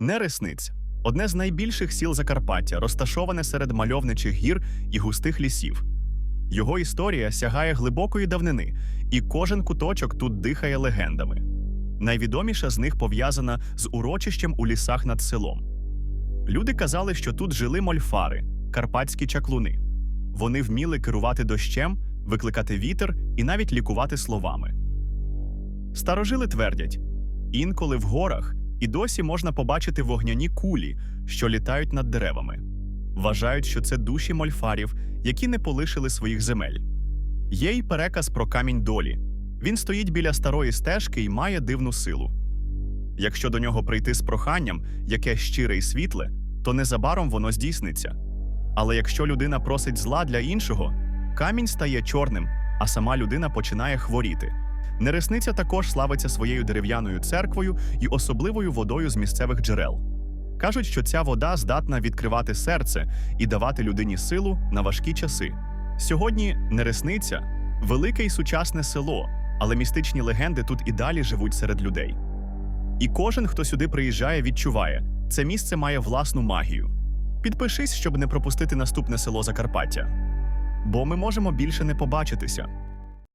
Нересниць одне з найбільших сіл Закарпаття, розташоване серед мальовничих гір і густих лісів. Його історія сягає глибокої давнини, і кожен куточок тут дихає легендами. Найвідоміша з них пов'язана з урочищем у лісах над селом. Люди казали, що тут жили мольфари, карпатські чаклуни. Вони вміли керувати дощем, викликати вітер і навіть лікувати словами. Старожили твердять, інколи в горах і досі можна побачити вогняні кулі, що літають над деревами. Вважають, що це душі мольфарів, які не полишили своїх земель. Є й переказ про камінь долі. Він стоїть біля старої стежки і має дивну силу. Якщо до нього прийти з проханням, яке щире і світле, то незабаром воно здійсниться. Але якщо людина просить зла для іншого, камінь стає чорним, а сама людина починає хворіти. Нересниця також славиться своєю дерев'яною церквою і особливою водою з місцевих джерел. Кажуть, що ця вода здатна відкривати серце і давати людині силу на важкі часи. Сьогодні Нересниця велике і сучасне село, але містичні легенди тут і далі живуть серед людей. І кожен, хто сюди приїжджає, відчуває, це місце має власну магію. Підпишись, щоб не пропустити наступне село Закарпаття. Бо ми можемо більше не побачитися.